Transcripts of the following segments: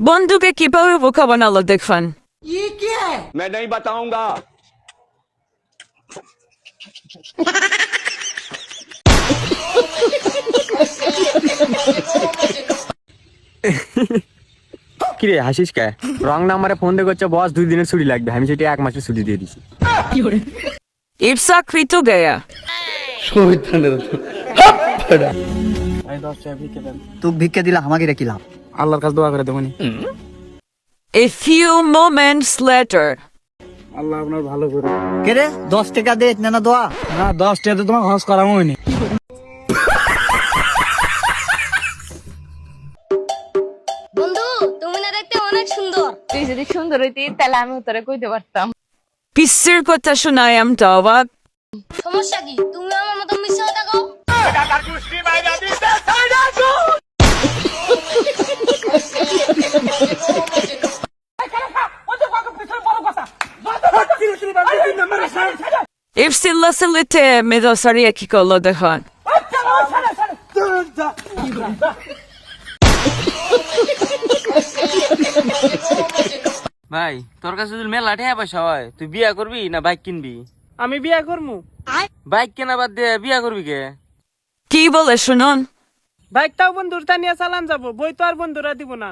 বন্ধুকে কিভাবে বোকা বানালো দেখুন मैं नहीं बताऊंगा কিরে হাসিস কে রং নাম্বারে ফোন দিয়ে করছে বস দুই দিনের ছুটি লাগবে আমি সেটা এক মাসের ছুটি দিয়ে দিছি ইপসাকৃত গয়া তুই ভিক্ষে দিলা আমাকে রেখিলাম আল্লাহর কাছে দোয়া করে দেবনি A few moments later, আল্লাহ আপনার ভালো করে কে রে? দশ টাকা দে না না দোয়া। না দশ টাকা তো তোমার খরচ করা হয়নি বন্ধু তুমি না দেখতে অনেক সুন্দর। তুই যদি সুন্দর হইতি তাহলে আমি তোরে কইতে পারতাম। পিসের কথা শোনায় আমি তো অবাক সমস্যা কি? তুমি আমার মতো মিশে থাকো মেদো সারিয়া কি করল দেখুন ভাই তোর কাছে যদি মেলা টাকা পয়সা হয় তুই বিয়া করবি না বাইক কিনবি? আমি বিয়া করব বাইক কেনা বাদ দিয়ে বিয়া করবি কে? কি বলে শুনুন? বাইকটাও বন্ধুর তা নিয়ে চালান যাব বই তো আর বন্ধুরা দিব না।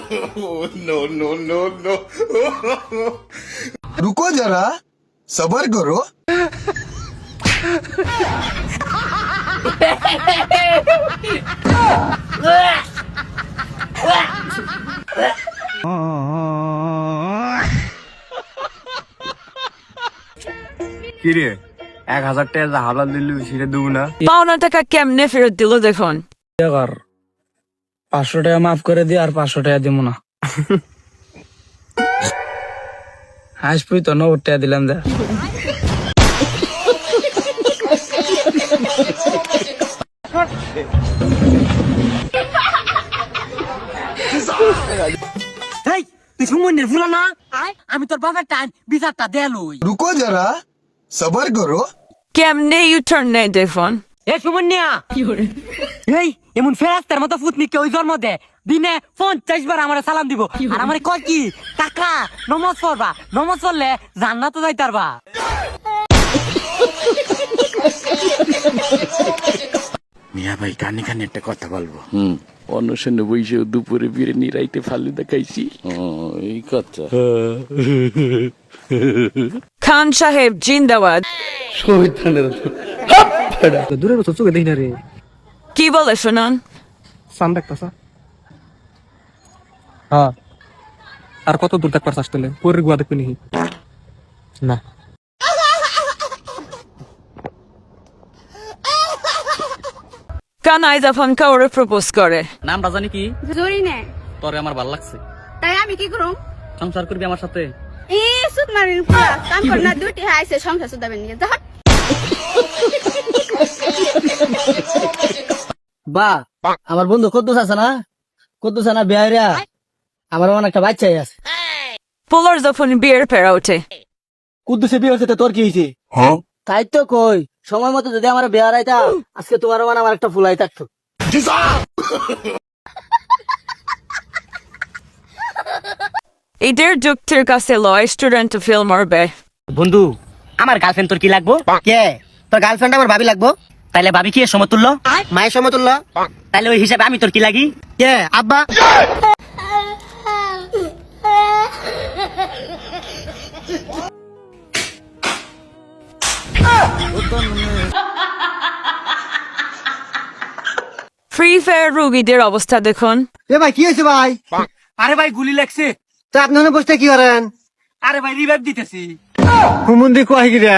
এদের কাণ্ডটা একটু দেখুন रुको जरा सबर करो কিরে এক হাজার টাকা যা হাবলা দিলি সেটা দেবো না পাওনা টাকা কেমনে ফেরত দিল দেখুন কর পাঁচশো টাকা মাফ করে দিয়ে আর পাঁচশো টাকা দিব না। হাসপুই তো নব্বই টাকা দিলাম যা তুই সুমনের ফুলা আমি তোর বাবার টান বিচারটা দেলুই রুকো যারা সবার করো। কেমনে? ইউ টার্ন নেই দেখুন এ সুমন্যা! এই এমন ফেরাস্তার মতো ফুটনি কেউ জন্ম দে। দিনে পঞ্চাশ বার আমার সালাম দিব। আর আমার কয় কি? কাকা নমজ পড়বা। নমজ পড়লে জান্নাত যাইতে পারবা। মিয়া ভাই কানে কানে একটা কথা বলব। হুম। অনশনে বইসে দুপুরে বিরিয়ানি রাইতে ফালুদা খাইছি ও, এই কথা। খান সাহেব জিন্দাবাদ। দূরে তো চোখে দেখি না রে। কি বলে শুনুন? সান দেখতাছা? হ্যাঁ। আর কত দূর দেখবার চাষ তাহলে? পরের গুয়া দেখবি নাকি? না। কানাই যখন কাউরে প্রপোজ করে। নামটা জানি কি? জরি নে। তোরে আমার ভালো লাগছে। তাই আমি কি করুম? সংসার করবি আমার সাথে? এ সুত মারিন কাম কর না দুটি হাইছে সংসার সুদাবেন নিয়ে। যা। বা আমার বন্ধু কদ্দুস আছে না? কদ্দুস না বিহারিয়া আমার মনে একটা বাচ্চাই আছে। পোলার যখন বিয়ের পেরা ওঠে। কুদ্দুসে বিয়ে হচ্ছে তোর কি হয়েছে? তাই তো কই সময় মতো যদি আমার বিয়ে হারাইতা আজকে তোমার মানে আমার একটা ফুলাই থাকতো। এদের যুক্তির কাছে লয় স্টুডেন্ট ফিল মারবে বন্ধু আমার গার্লফ্রেন্ড তোর কি লাগবো? কে? তোর গার্লফ্রেন্ড আমার ভাবি লাগবো? তাইলে ভাবি কি সমতুল্য? মায়ের সমতুল্য? তাইলে ওই হিসাবে আমি তোর কি লাগি? কে? আব্বা? ফ্রি ফায়ার রুগীদের অবস্থা দেখুন। এ ভাই কি হয়েছে ভাই? আরে ভাই গুলি লাগছে। তো আপনি বসতে কি করেন? আরে ভাই রিভাইভ দিতেছি। হুমুন্দি কয় গিরা